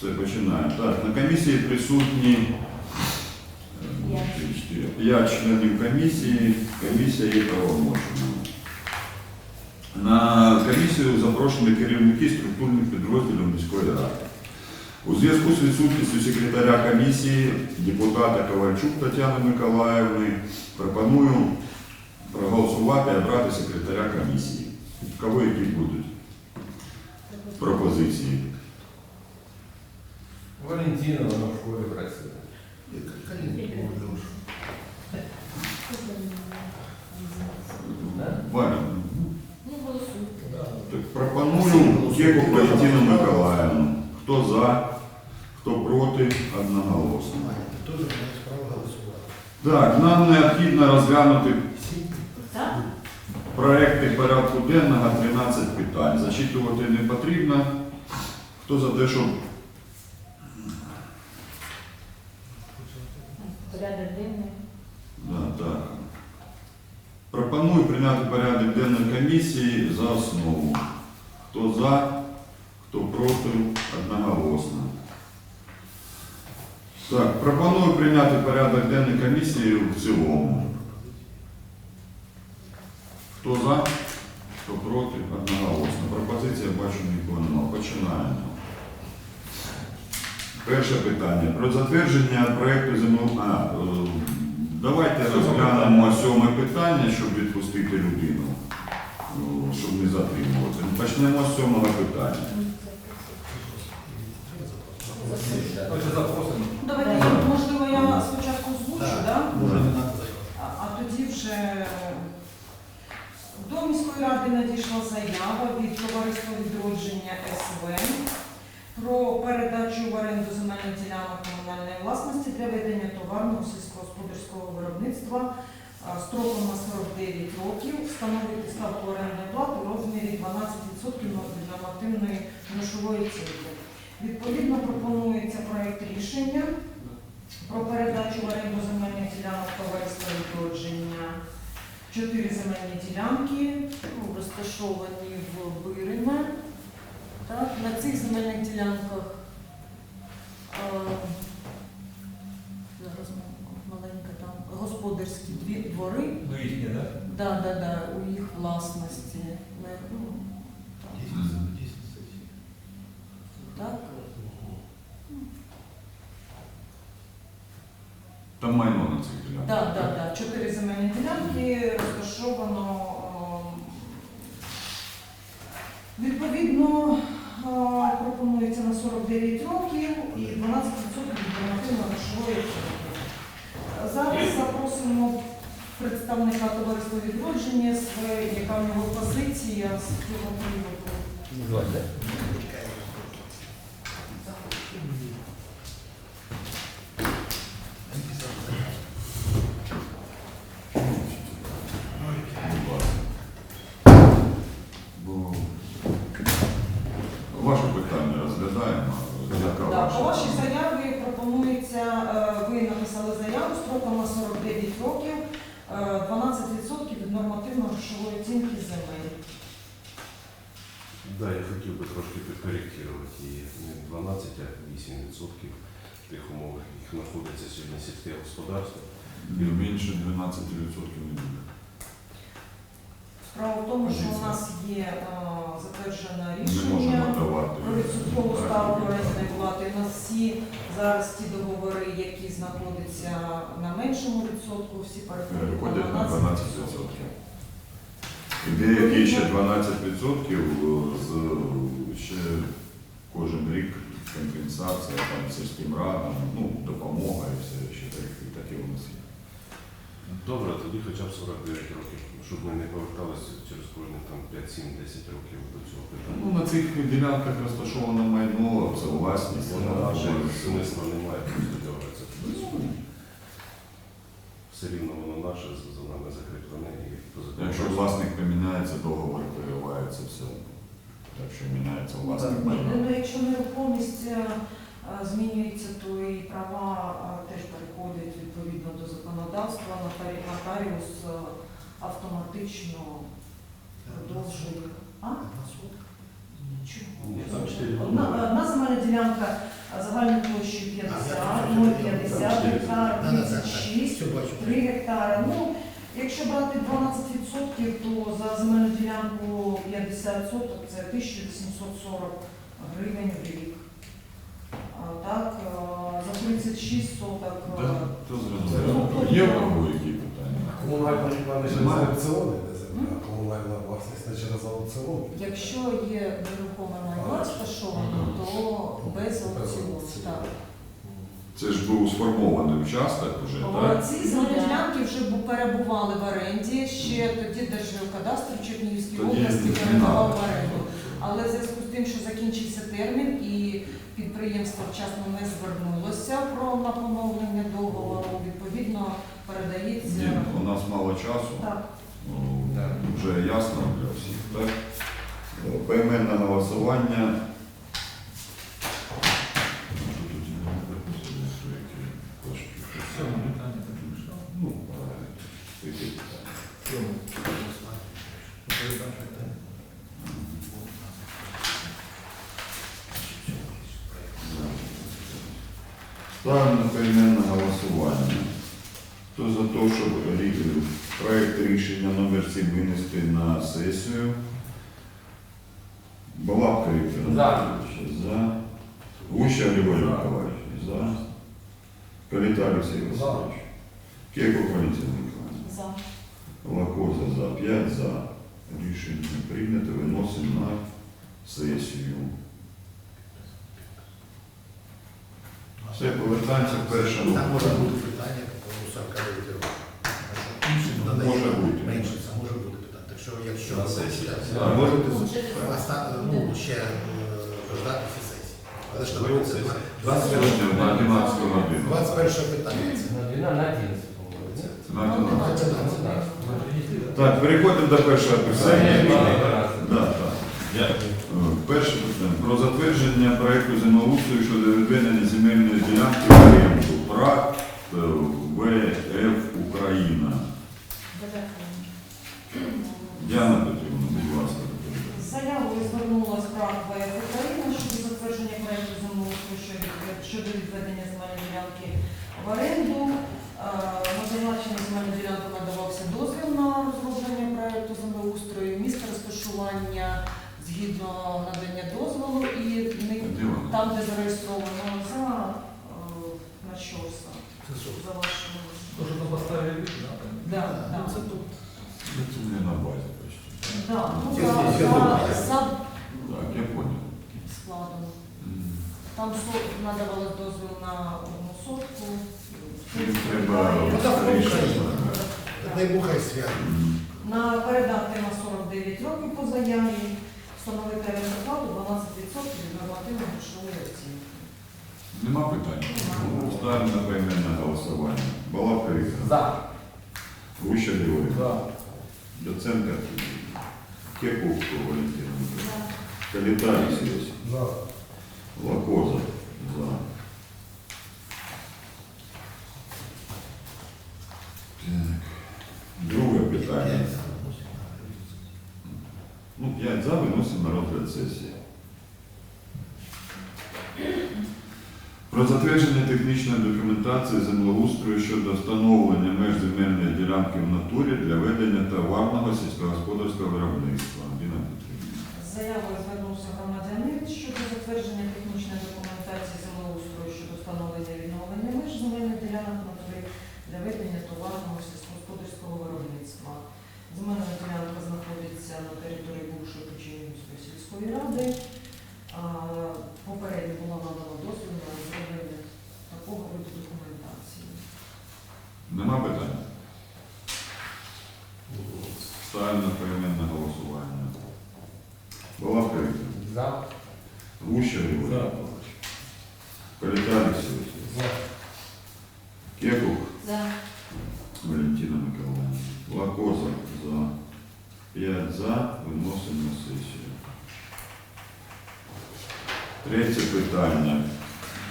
Все, починаємо. Так, на комісії присутні п'ять членів комісії. Комісія є правомочною. На комісію запрошені керівники структурних підрозділів міської ради. У зв'язку з відсутністю секретаря комісії, депутата Ковальчук Тетяни Миколаївни, пропоную проголосувати і обрати секретаря комісії. У кого які будуть пропозиції? Валентина, вона в школі працює. Ваня, Ну, так пропоную Кеку Валентину Миколаївну. Хто за, хто проти, одноголосно. Теж маєш право голосувати. Так, нам необхідно розглянути? Так? проекти порядку денного 13 питань. Зачитувати не потрібно. Хто за те, щоб Порядок денний. Да, так. Пропоную прийняти порядок денної комісії за основу. Хто за, хто проти, одноголосно. Так, пропоную прийняти порядок денної комісії в цілому. Хто за, хто проти, одноголосно. Пропозиція бачу нікого немає. Починаємо. Перше питання. Про затвердження проєкту землеу... А, е, давайте розглянемо сьоме питання, щоб відпустити людину, е, щоб не затримувати. Почнемо з сьомого питання. Давайте, можливо, я спочатку озвучу, треба а, а тоді вже до міської ради надійшла заява від товариства відродження СВ про передачу в оренду земельних ділянок комунальної власності для ведення товарного сільськогосподарського виробництва строком на 49 років, встановити ставку орендної плати у розмірі 12% від нормативної грошової оцінки. Відповідно, пропонується проект рішення про передачу в оренду земельних ділянок товариства відродження. Чотири земельні ділянки. Ну, розташовані в Бирине. Так, на цих земельних ділянках а, зараз маленька там господарські дві двори. Ну, їхні, так? Да, да, да, у їх власності. Ну, там, так. Там майно на цих ділянках. Да, да, да. Чотири земельні ділянки розташовано. ем, Відповідно, е, пропонується на 49 років і 12% Зараз запросимо представника товариства відродження, з- яка в нього позиція з цього приводу. Бо ваше питання розглядаємо. По вашій заяві пропонується, е, ви написали заяву строком на 49 років, е, 12% від нормативно-грошової оцінки земель. Да, я трошки її. Не 12, а 8% тих умов, яких знаходиться сьогодні сільське господарство. Не Більше 12% не буде. Справа в тому, що у нас є е, затверджене рішення про відсоткову ставку орендної плати. У нас всі зараз ті договори, які знаходяться на меншому відсотку, всі переходять на 12%. 12%. І деякі ще 12% з ще кожен рік компенсація там сільським радам, ну, допомога і все ще таке, таке у нас є. Добре, тоді хоча б 49 років, щоб ми не поверталися через кожні там 5, 7, 10 років до цього Ну, питання. на цих ділянках розташовано майно, це власність. Вона вже смисла немає просто дергатися туди. Все рівно воно наше, за- нами закріплене і по. Якщо власник поміняється, договор переривається все. Якщо міняється власник майна. ну, якщо нерухомість е, змінюється, то і права е, теж переходять відповідно до законодавства. Нотарі- Нотаріус е, автоматично продовжує. А? Чотири. Одна, земельна ділянка загальною площею 50, 0,50 гектар, Да, да, да, 36, 3 гектари. Ну, якщо брати 12%, то за земельну ділянку 50 соток це 1840 гривень в рік. А так, за 36 соток. Да, то зрозуміло. Є в кого які питання? Комунальна не через аукціони, де земля, а комунальна власність не через аукціони. Якщо є нерухома майно розташовано, то без аукціону. Так. Це ж був сформований участок вже, О, так? Ці земельні ділянки вже бу- перебували в оренді, ще тоді Держгеокадастр в Чернігівській Тоді області не передавав надо. в оренду. Але в зв'язку з тим, що закінчився термін і підприємство вчасно не звернулося про на поновлення договору, відповідно передається. Ні, у нас мало часу. Так. Ну, Да. Вже ясно для всіх, так? Е, Поіменне голосування. Тут не написано, що які кошти, що це. Сьоме питання так пішло. Ну, правильно. Які питання? Сьоме. Передача питання. Ставлю на поіменне голосування. Хто за те, щоб рі- проект рішення номер 7 винести на сесію? Балабка Віктор За. Анатолійович, За. Гуща Григорій За. Миколаївич. За. Каліта Олексій Васильович. Кеко Валентина Миколаївна. За. Лакоза за 5 за. Рішення прийнято. Виносимо на сесію. Все, повертаємося к першому. Там може бути питання по 49 років. Може бути. Менше, це може. Так що, якщо На сесії. А можете Ну, Оста- ну, ще е, дождати всі сесії. Але ж Ви це сесії. 21 на 11 годину. 21 питання. це. На 12, на 11, по-моєму. Це Ну, на 11. ну, Ну, так. Так? Так, переходимо до першого питання. Сьогодні на 11. Да, так. Е, Перше питання. Про затвердження проекту землеустрою щодо відведення земельної ділянки в оренду. ПРАК е, ВФ Україна. Діана Петрівна, будь ласка. Заявою звернулась ПРАК ВФ Україна щодо затвердження проекту землеустрою щодо відведення земельної ділянки в оренду. Е, На зазначену земельну ділянку надавався дозвіл на розроблення проекту землеустрою, місце розташування згідно надання дозволу і там, де зареєстровано за е, на Щорса, Це що? за вашим. То, що там поставили вид, да, там. Да, Ну, да. Це тут. Це не на базі почти. Да, ну, Це за, здесь, я за, думаю. за Так, я понял. складом. М. Там сот надавали дозвіл на одну сотку. Їм треба Ну, так, рішення. Україна. Дай Бог хай свят. М. На передати на 49 років по заяві, встановити результату 12% від нормативної грошової оцінки. Нема питань? Нема. Ставимо на поіменне голосування. Балабка Віктор. За. Гуща Григорій. За. Доценка Кепушко Валентина. Каліта Олексійович. За. Лакоза. За. Так. Друге питання. Ну, 5 за виносимо на розгляд сесії. Про затвердження технічної документації землеустрою щодо встановлення меж земельної ділянки в натурі для ведення товарного сільськогосподарського виробництва. З заявою звернувся громадянин щодо затвердження технічної документації землеустрою щодо встановлення відновлення меж земельних ділянок на території для ведення товарного сільськогосподарського виробництва. Земельна ділянка знаходиться на території бувшої Печенівської сільської ради. Попередньо було надано дозвіл на розроблення такого виду документації. Нема питань? Ставимо на поіменне голосування. Віктор. За. Гуща. За. Каліта Олексійович. За. Кекух За. Валентина Миколаївна. Лакоза за. 5 за. Виносимо на сесію. Третє питання.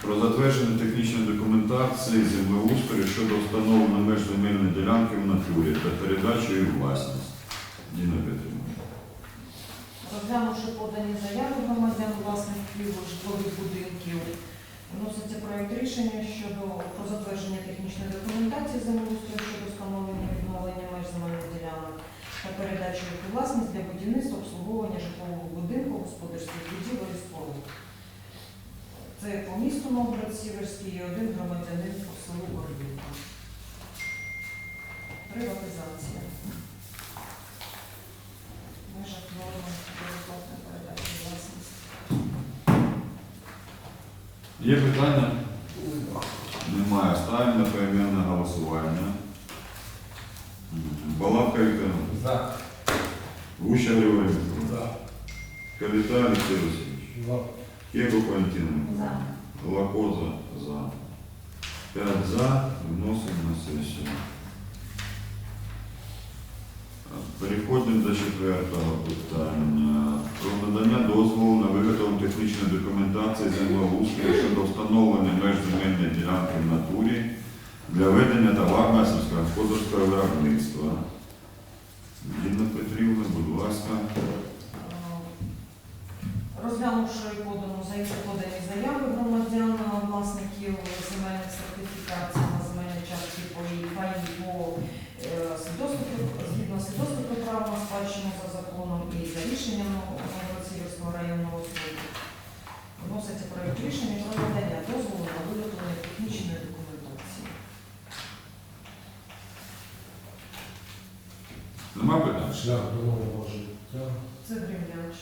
Про затвердження технічної документації землеустрою щодо встановлення меж земельної ділянки в натурі та передачу її власність. Діна Петрівна. Розглянувши подані заяви громадян власників житлових будинків, вноситься проект рішення щодо про затвердження технічної документації землеустрою щодо встановлення відновлення меж земельних ділянок та передачі їх власність для будівництва обслуговування житлового будинку, господарських будівель і споруд. Це по місту Новгород Сіверський і один громадянин по селу Гордівка. Приватизація. В межах норми безоплатної передачі власності. Є питання? Немає. Ставимо на поіменне голосування. Балабка Віктор, За. Гуща Григорій, За. Каліта Олексій Васильович, За. Валентина, За. Лакоза за. П'ять за, вносимо на сесію. Переходимо до четвертого питання. Про надання дозволу на виготовлення технічної документації землеустрою щодо встановлення меж земельної ділянки в натурі для ведення товарного сільськогосподарського виробництва. Інна Петрівна, будь ласка. Розглянувши подану заяву, подані заяви громадян, власників земельних сертифікацій на земельні частки по її паї по е, свідоцтву, згідно свідоцтва про право на спадщину за законом і за рішенням Новгород-Сіверського районного суду. Вноситься проект рішення про надання дозволу на виготовлення технічної документації. Нема питань? Шлях до нового життя. Це дрімляч.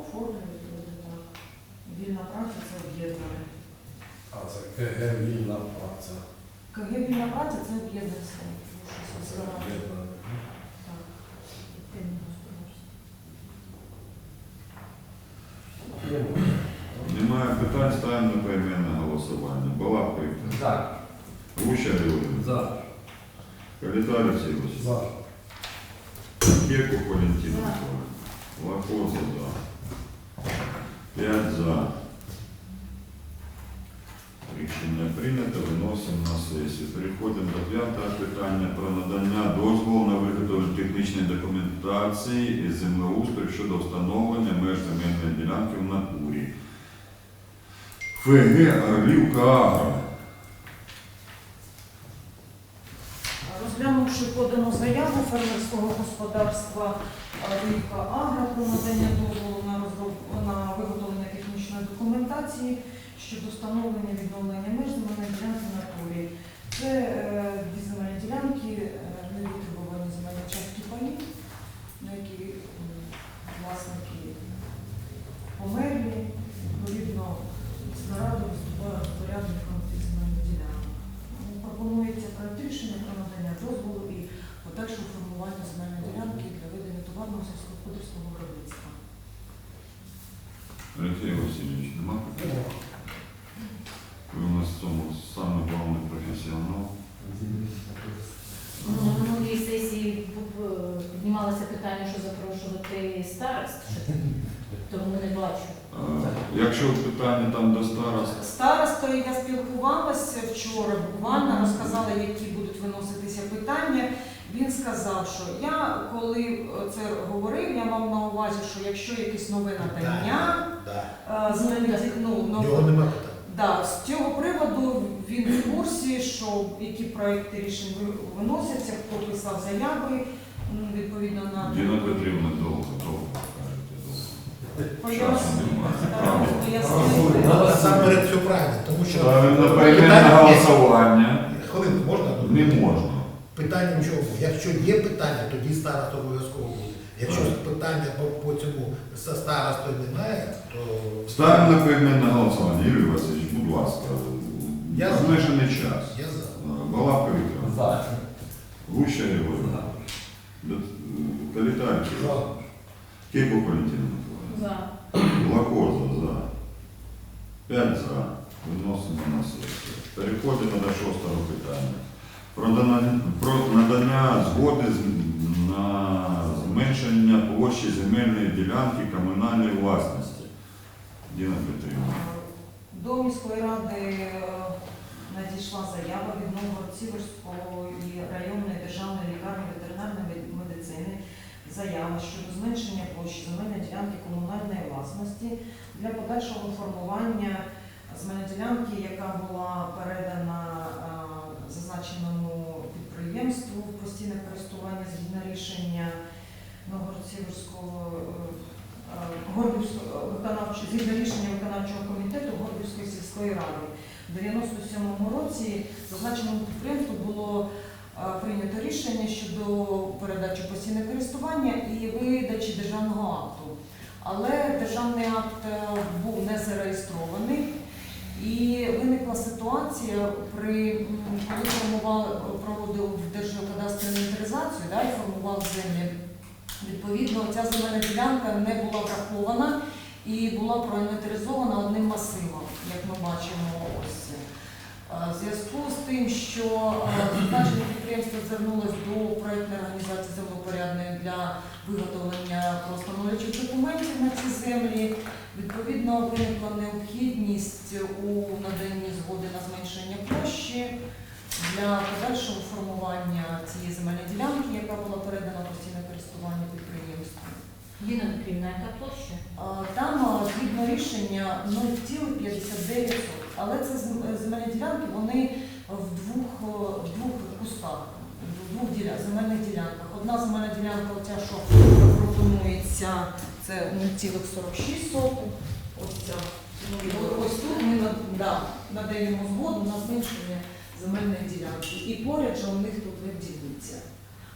Оформлюють люди так. Вільна праця це об'єднане. А це КГ вільна праця. КГ вільна праця це. Так. Господарство. Немає питань, ставимо на поіменне голосування. Балабка Віктор, За. Гуща Григорій, За. Каліта Олексій Васильович. За. Кеку Валентина Лакоза за. П'ять за. Рішення прийнято, виносимо на. Переходимо до п'ятого питання про надання дозволу на виготовлення технічної документації із землеустрою щодо встановлення меж земельної ділянки в натурі. ФГ Орлівка Агро. Розглянувши подану заяву фермерського господарства Рівка Агро про надання дозволу на на виготовлення технічної документації щодо встановлення відновлення меж земельної ділянки натурі. Це е, дві земельні ділянки, е, невитребувані земельні частки паї, на які власники померлі, відповідно, стараду виступає розпорядником цих земельних ділянок. Ну, Пропонується проект рішення про надання дозволу і подальшого формування земельної ділянки для ведення товарного сільськогосподарського виробництва. Олексій Васильович, нема питань? Ви у нас в цьому саме головний професіонал. Ну, На минулій сесії бу- е, піднімалося питання, що запрошувати старост, тому не бачу. Е, Якщо питання там до старост, Старостою я спілкувалася вчора, буквально розказала, які будуть виноситися питання. Він сказав, що я коли це говорив, я мав на увазі, що якщо якесь нове надання, Да. е, земельних, ну, нове-. Да, з цього приводу він в курсі, що які проекти рішень виносяться, хто писав заяви відповідно на Діна Петрівна довго, довго кажете, довго. Поясню. Часу немає. Так, Правда. поясню. Насамперед все правильно, тому що на голосування. хвилинку можна? Не можна. Питання нічого. Якщо є питання, тоді староста обов'язково буде. Якщо питання по, по цьому со старостою немає, то Ставимо на поіменне голосування. Юрій Васильович, будь ласка. Я за. Обмежений час. я за. Балабка Віктор. За. Гуща Григорій. Калітар. За. Кипу Валентина Миколаївна. За. Лакоза за. П'ять за. Виносимо на сесію. Переходимо до шостого питання. Про дана- Про надання згоди на зменшення площі земельної ділянки комунальної власності. Діна Петрівна. До міської ради е, надійшла заява від Новгород-Сіверської районної державної лікарні ветеринарної медицини з заява щодо зменшення площі земельної ділянки комунальної власності для подальшого формування земельної ділянки, яка була передана зазначеному підприємству в постійне користування згідно рішення Новгород-Сіверського е, е, згідно рішення виконавчого комітету Горбівської сільської ради. У 97-му році зазначеному підприємству було е, прийнято рішення щодо передачі в постійне користування і видачі державного акту. Але державний акт е, був не зареєстрований. І виникла ситуація, при коли формували, проводив держгеокадастру інвентаризацію да, формував землі. Відповідно, ця земельна ділянка не була врахована і була проінвентаризована одним масивом, як ми бачимо ось. В зв'язку з тим, що зазначене підприємство звернулося до проєктної організації землепорядної для виготовлення правостановчих документів на ці землі, відповідно виникла необхідність у наданні згоди на зменшення площі для подальшого формування цієї земельної ділянки, яка була передана постійне користування підприємству. Єна Петрівна, яка площа? Там згідно рішення 0,59, але це земельні ділянки, вони в двох, в двох кусках, в двох діля- земельних ділянках. Одна земельна ділянка, оця, що пропонується, це 0,46, ось ця. Ну, Ось тут ми да, надаємо згоду на зменшення земельної ділянки. І поряд же у них тут виділиться.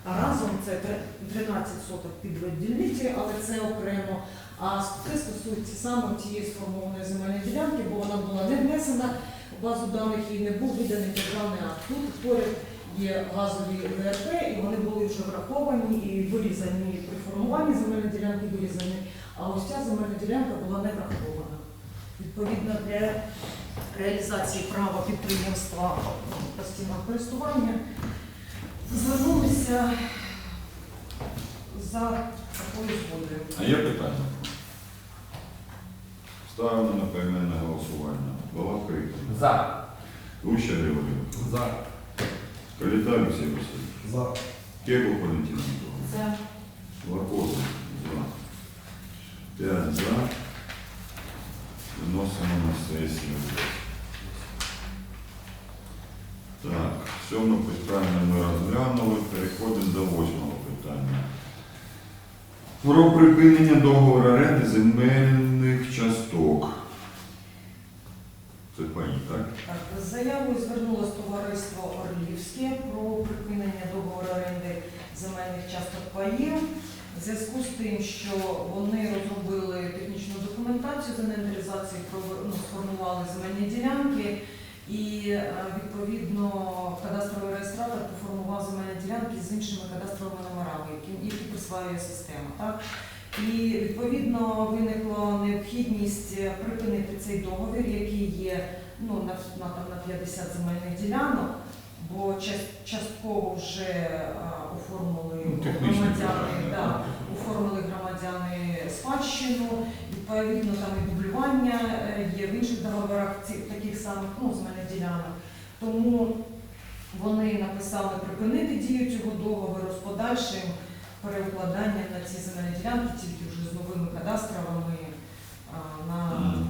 А разом це тре- 13 соток під дільниці, але це окремо. А це стосується саме тієї сформованої земельної ділянки, бо вона була не внесена в базу даних і не був виданий державний акт. Тут поряд є газові ВРП, і вони були вже враховані і вирізані при формуванні земельної ділянки вирізані. А ось ця земельна ділянка була не врахована. Відповідно, для реалізації права підприємства постійного користування звернулися за такою згодою. А є питання? Ставимо на поіменне голосування. Балак Крикін. За. Луща Григорів. За. Каліта Олексій Васильович. За. Кеко Валентина Миколаївна. За. Лакоза. За. П'ять за. Виносимо на сесію. Так, сьоме питання ми розглянули. Переходимо до восьмого питання. Про припинення договору оренди земельних часток. Це пані, так? Так, з заявою звернулось товариство Орлівське про припинення договору оренди земельних часток паїв. В зв'язку з тим, що вони розробили технічну документацію з інвентаризації, ну, сформували земельні ділянки, і е, відповідно кадастровий реєстратор поформував земельні ділянки з іншими кадастровими номерами, які присваює система. Так? І відповідно виникла необхідність припинити цей договір, який є ну, на, на, там, на 50 земельних ділянок, бо частково вже а, оформили Ну, громадяни, да, оформили громадяни спадщину, відповідно там і дублювання е, є в інших договорах таких самих ну, земельних ділянок. Тому вони написали припинити дію цього договору з подальшим переукладанням на ці земельні ділянки, тільки вже з новими кадастровими на Мгм.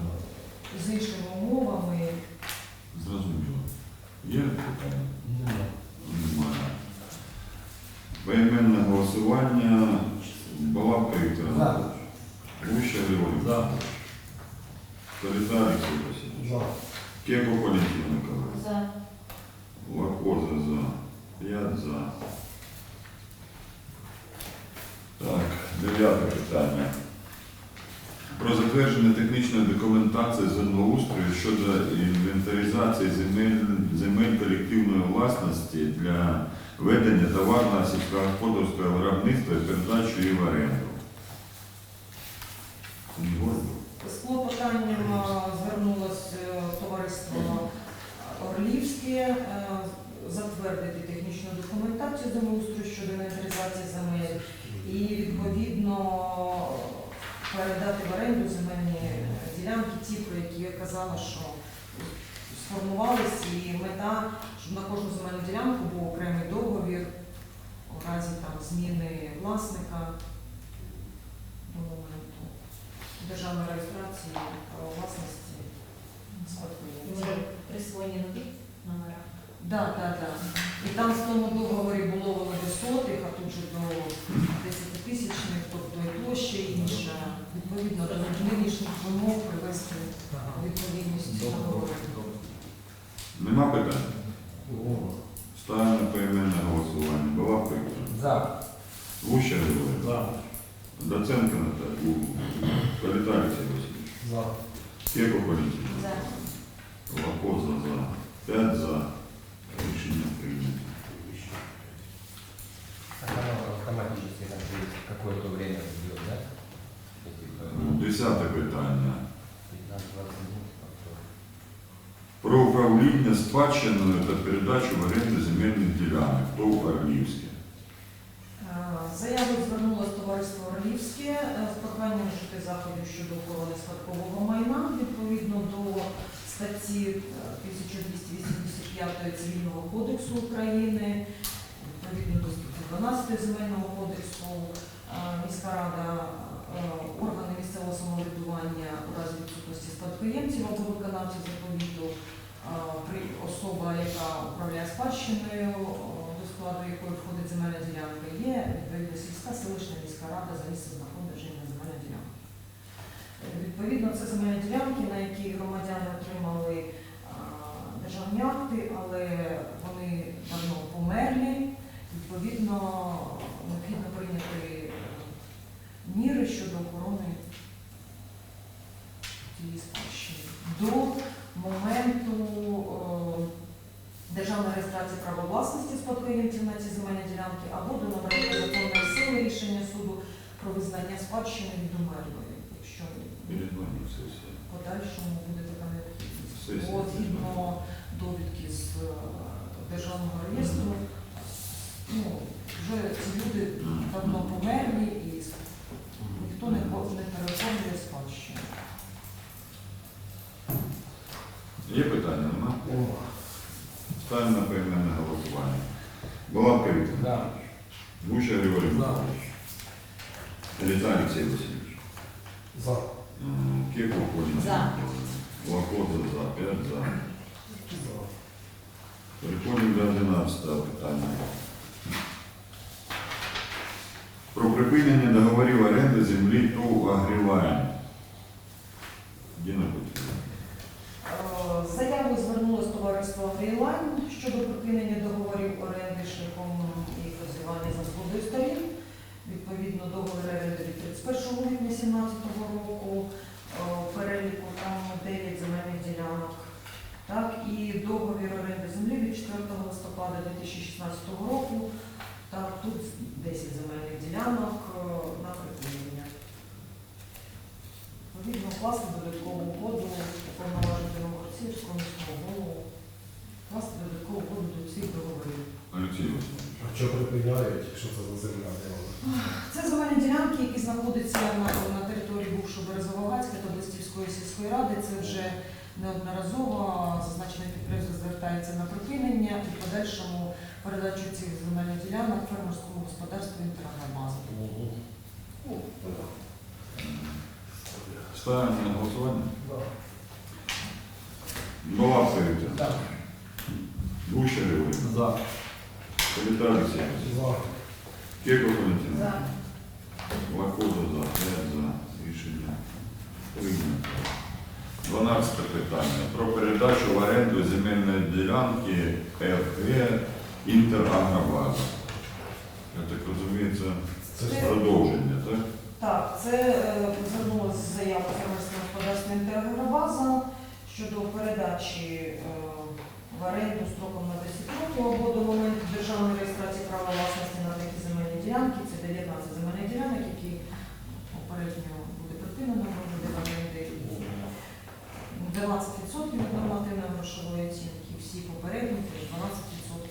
з іншими умовами. Зрозуміло. Є питання? Немає. Поіменне голосування. Балак Віктор За. Анатолійович. Луща Григорій. За. Каліта Олексій Васильович. За. Кеко Валентина Миколаївна. За. Лакоза за. П'ять за. Так, дев'яте питання. Про затвердження технічної документації землеустрою щодо інвентаризації земель, земель колективної власності для ведення товарного сільськогосподарського виробництва і передачу її в оренду. З клопотанням а, звернулось е, товариство Орлівське е, затвердити технічну документацію землеустрою щодо інвентаризації земель і відповідно передати в оренду земельні е, ділянки, ті, про які я казала, що сформувались, і мета, щоб на кожну земельну ділянку був окремий договір у разі там зміни власника монументу. Державної реєстрації права власності спадкоємців. Присвоєні номера? Да, да, да. І там в тому договорі було воно до сотих, а тут же до 10 тисячних, тобто і площа інша. Відповідно до нинішніх вимог привести у відповідність договору. Нема питань? Ставимо на поіменне голосування. Балабка Віктор. За. Гуща Григорій. За. Доценко Наталія. Каліта Васильович. За. Кеко Валентина. За. Лакоза за. П'ять за. Рішення прийнято. Так оно автоматически там через какое-то время идет, да? Эти, э, Десяте питання. 15-20 минут. как-то. Про управління спадщиною та передачу в оренду земельних ділянок. ТОВ Орлівське. Е, Заявою звернулося товариство Орлівське е, з проханням вжити заходів щодо охорони спадкового майна відповідно до статті е, 1285 Цивільного кодексу України, відповідно до статті 12 Земельного кодексу, е, міська рада, е, органи місцевого самоврядування у разі відсутності спадкоємців або виконавців заповіту, е, особа, яка управляє спадщиною, до складу якої входить земельна ділянка, є відповідно сільська селищна міська рада за місцем знаходження земельної ділянки. Відповідно, це земельні ділянки, на які громадяни отримали державні акти, але вони давно померлі. Відповідно, необхідно прийняти е, міри щодо охорони цієї спадщини. До моменту е, державної реєстрації права власності спадкоємців на ці земельні ділянки або до набрання законної сили рішення суду про визнання спадщини від умерлої, якщо в подальшому буде така необхідність. Бо згідно довідки з е, державного реєстру, ну, вже ці люди давно померлі і ніхто не, переоформлює спадщину. Є питання? Нема? Ставимо на поіменне голосування. Балабка Віктор. За. Гуща Григорій За. Миколаївич. Каліта Олексій Васильович. За. Кеко Валентина. За. Лакоза за. П'ять за. Переходимо до 11 питання. Про припинення договорів оренди землі ТОВ «Агрілайн». Діна Петрівна. Е, З заявою звернулося товариство «Грілайн» щодо припинення договорів оренди шляхом їх розірвання за згодою сторін. Відповідно, договір оренди від 31 липня 2017 року, е, переліку там 9 земельних ділянок. Так, і договір оренди землі від 4 листопада 2016 року. Що це за земля? Це земельні ділянки, які знаходяться на, на території бувшого Березовогацька та Блистівської сільської ради. Це вже неодноразово зазначене підприємство звертається на припинення і в подальшому передачу цих земельних ділянок фермерському господарству інтерагробазу. Ставимо на голосування. Віктор. За. Гуща Григорій. За. Олексій Васильович. За. Кеко Валентина. За. Лакоза за. П'ять за. Рішення прийнято. 12 питання. Про передачу в оренду земельної ділянки РГ Інтерагробаза. Я так розумію, це Це- продовження, так? Так, це е, звернулася заява фермерського господарства «Інтерагробаза» щодо передачі е, в оренду строком на 10 років або до моменту державної реєстрації права власності на ділянки, це 19 земельних ділянок, які попередньо буде припинено, можна деканати 12% нормативної грошової оцінки, всі попередні, теж 12%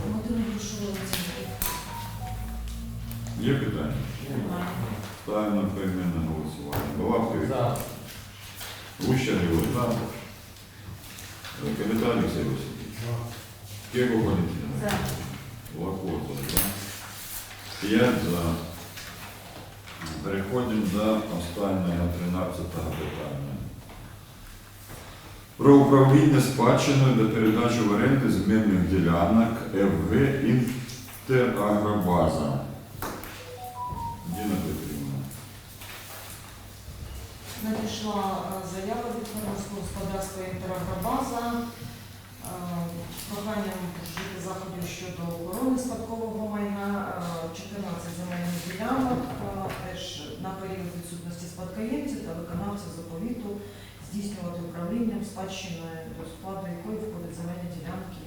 нормативної грошової оцінки. Є питання? Ставимо поіменне голосування. Балакові? За. Гущарєво? За. Капіталій Сергій Васильович? За. Кего Валентина? За. Лакот? Я за. Переходимо до останнього 13 питання. Про управління спадщиною до передачі в оренди земельних ділянок ФГ «Інтерагробаза». Діна Петрівна. Надійшла е, заява від фермерського господарства «Інтерагробаза» е, проханням жити заходів щодо охорони спадкового та виконавців заповіту здійснювати управлінням спадщиною, до складу якої входять земельні ділянки,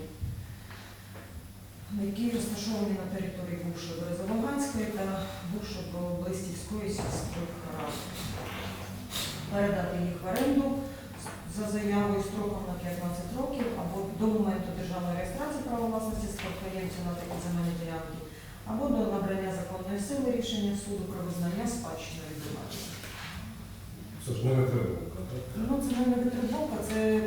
які розташовані на території бувшої Березовоганської та бувшої Блистівської сільських рад передати їх в оренду за заявою строком на 15 років або до моменту державної реєстрації права власності спадкоємців на такі земельні ділянки, або до набрання законної сили рішення суду про визнання спадщиною відбувається. Це ж не витримує, так? Ну, це не витребовка, це е,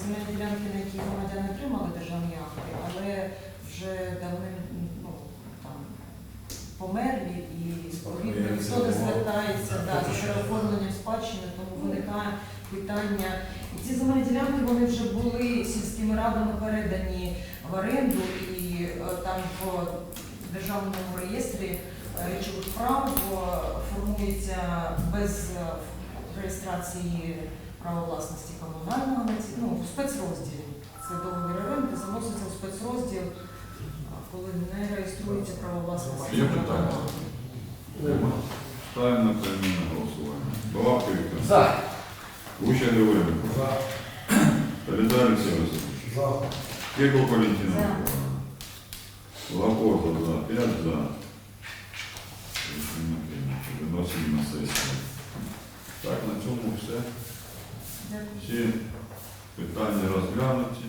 земельні ділянки, на які громадяни отримали державні акти, але вже давним ну, там, померлі і відповідно ніхто не звертається да, за переоформленням спадщини, тому виникає питання. І ці земельні ділянки вони вже були сільськими радами передані в оренду і е, там в державному реєстрі е, речових прав формується без реєстрації права власності комунального ну, в спецрозділі. Це договір оренди заноситься у спецрозділ, коли не реєструється право власності. Є питання? Нема. Ставимо на поіменне голосування. Балавка Віктор. За. Гуща Григоренко. За. Таліда Олексій Васильович. За. Кирил Валентина. За. Лапота за. П'ять за. Рішення прийнято. Виносимо на сесію. Так, на цьому все. Всі питання розглянуті.